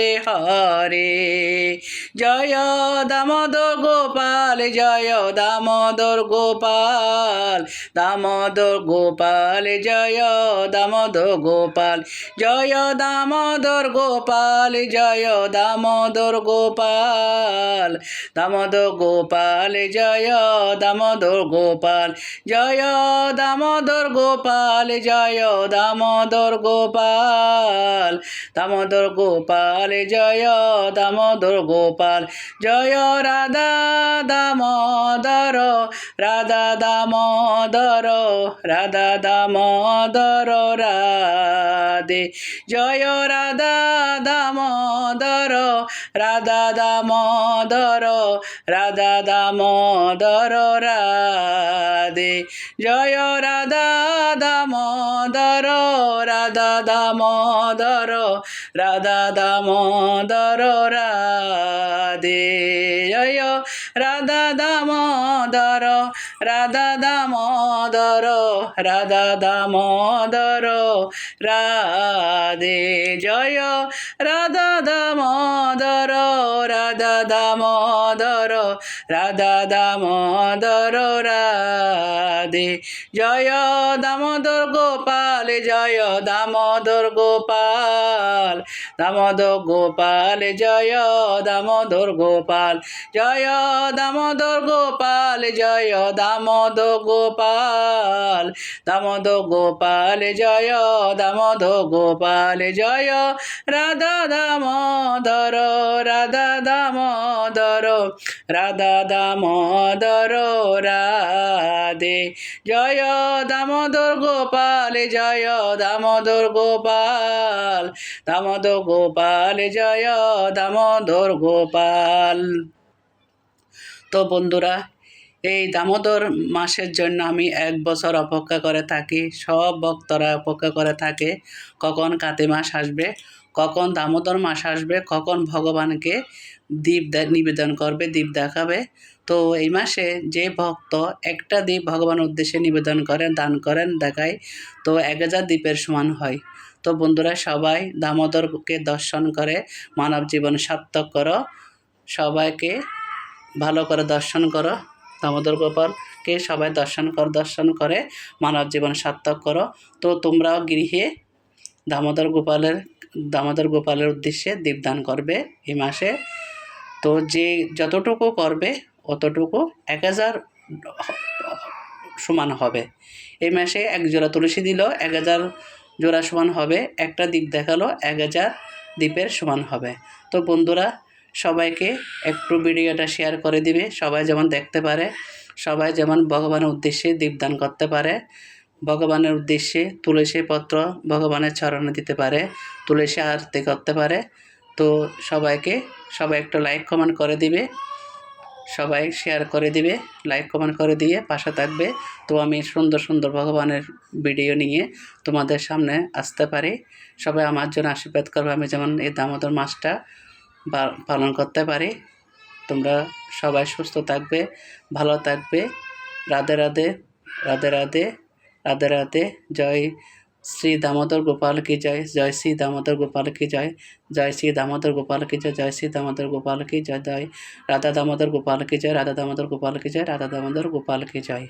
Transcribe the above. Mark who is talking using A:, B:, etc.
A: হরে হরে জয় দামোদর গোপাল জয় দামোদর গোপাল দামোদর গোপাল জয় দামোদর গোপাল জয় দামোদর গোপাল জয় দামোদর গোপাল দামোদর গোপাল জয় দামোদর গোপাল জয় দামোদর গোপাল জয় দামোদর গোপাল দামোদর গোপাল জয় দামোদর গোপাল জয় রাধা দামোদর রাধা দামোদর রাধা দামোদর রাধে। জয় রাধা দামোদর রাধা দামোদর রাধা দামোদর, রাধে। জয় রাধা দামোদর রাধা দামোদর রাধা দামোদর, রাধে। জয় রাধা দামোদর রাধা দামোদর রাধা দামোদর রাধে জয় রাধা দামোদর রাধা দামোদর রাধা দামোদর রাধে জয় দামোদর গোপাল, জয় দামোদর গোপাল দামোদর গোপাল, জয় দামোদর গোপাল, জয় দামোদর গোপাল, জয় দামোদর গোপাল দামোদর গোপাল, জয় দামোদর গোপাল, জয় রাধা দামোদর রাধা দামোদর রাধা দামোদর রাধে জয় দামোদর গোপাল, জয় দামোদর গোপাল দামোদর গোপাল, জয় দামোদর গোপাল। তো বন্ধুরা, এই দামোদর মাসের জন্য আমি এক বছর অপেক্ষা করে থাকি, সব ভক্তরা অপেক্ষা করে থাকে কখন কাতি মাস আসবে, কখন দামোদর মাস আসবে, কখন ভগবানকে দীপ নিবেদন করবে, দীপ দেখাবে তো এই মাসে যে ভক্ত একটা দ্বীপ ভগবানের উদ্দেশ্যে নিবেদন করেন, দান করেন, দেখায়, তো এক হাজার দ্বীপের সমান হয়। তো বন্ধুরা, সবাই দামোদরকে দর্শন করে, মানব জীবন সার্থক করো। সবাইকে ভালো করে দর্শন করো। দামোদর গোপালকে সবাই দর্শন কর, দর্শন করে, মানব জীবন সার্থক করো। তো তোমরাও গৃহে দামোদর গোপালের দামোদর গোপালের উদ্দেশ্যে দীপদান করবে এই মাসে। তো যে যতটুকু করবে অতটুকু এক হাজার সমান হবে। এই মাসে এক জোড়া তুলসী দিল, এক হাজার জোড়া সমান হবে, একটা দ্বীপ দেখাল, এক হাজার দ্বীপের সমান হবে। তো বন্ধুরা, সবাইকে একটু ভিডিওটা শেয়ার করে দিবে। সবাই যেমন দেখতে পারে, সবাই যেমন ভগবানের উদ্দেশ্যে দীপদান করতে পারে, ভগবানের উদ্দেশ্যে তুলসী পত্র ভগবানের চরণে দিতে পারে, তুলসী আরতি করতে পারে। তো সবাইকে, সবাই একটু লাইক কমেন্ট করে দিবে। সবাই শেয়ার করে দিবে লাইক কমেন্ট করে দিয়ে পাশে থাকবে। তো আমি সুন্দর সুন্দর ভগবানের ভিডিও নিয়ে তোমাদের সামনে আসতে পারি। সবাই আমার জন্য আশীর্বাদ করবে, আমি যেমন এই দামোদর মাসটা পালন করতে পারি। তোমরা সবাই সুস্থ থাকবে, ভালো থাকবে। রাধে রাধে রাধে রাধে রাধে রাধে। জয় শ্রী দামোদর গোপাল কি জয়? জয় শ্রী দামোদর গোপাল কি জয়? জয় শ্রী দামোদর গোপাল কি জয়? জয় শ্রী দামোদর গোপাল কি জয়? জয় রাধা দামোদর গোপাল কি জয়? রাধা দামোদর গোপাল কি জয়? রাধা দামোদর গোপাল কি জয়?